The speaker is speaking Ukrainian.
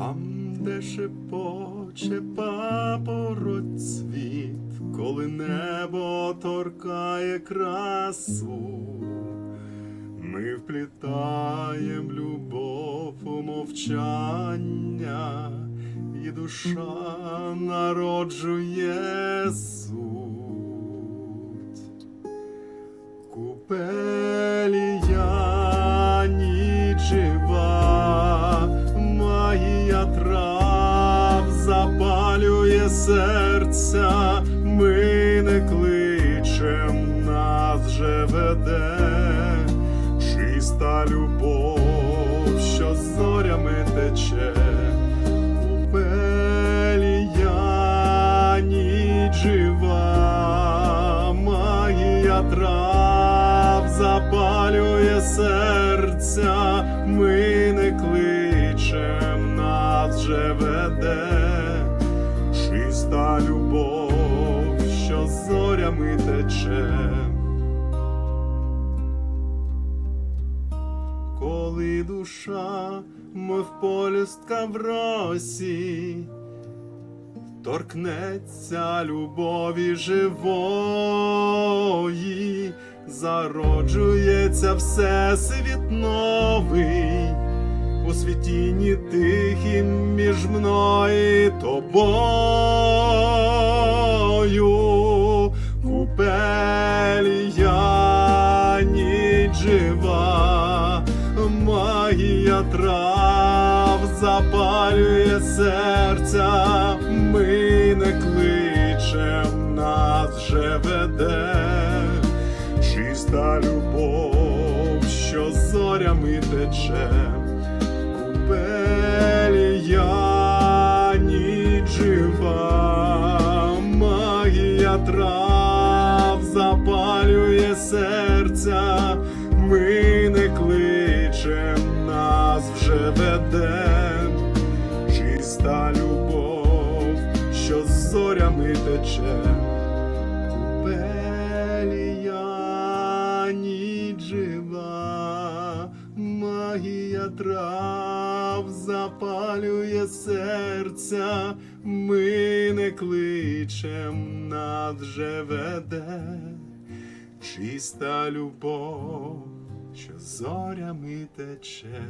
Там, де шепоче папороть цвіт, коли небо торкає красу, ми вплітаєм любов у мовчання, і душа народжує суть. Купелія ніч жива, магія трав запалює серця, ми не кличем, нас же веде, чиста любов, що зорями тече. Купелія ніч жива, магія трав запалює серця, ми не кличем, нас же веде, чиста любов, що зорями тече. Коли душа, мов полюстка в росі, торкнеться любові живої, зароджується всесвіт новий, у світінні тихім між мною і тобою, купелія ніч жива, магія трав запалює серця, чиста любов, що зорями тече, купелія ніч жива, магія трав запалює серця, ми не кличем, нас вже веде, чиста любов, що зорями тече, магія трав запалює серця, ми не кличем, нас же веде, чиста любов, що зорями тече.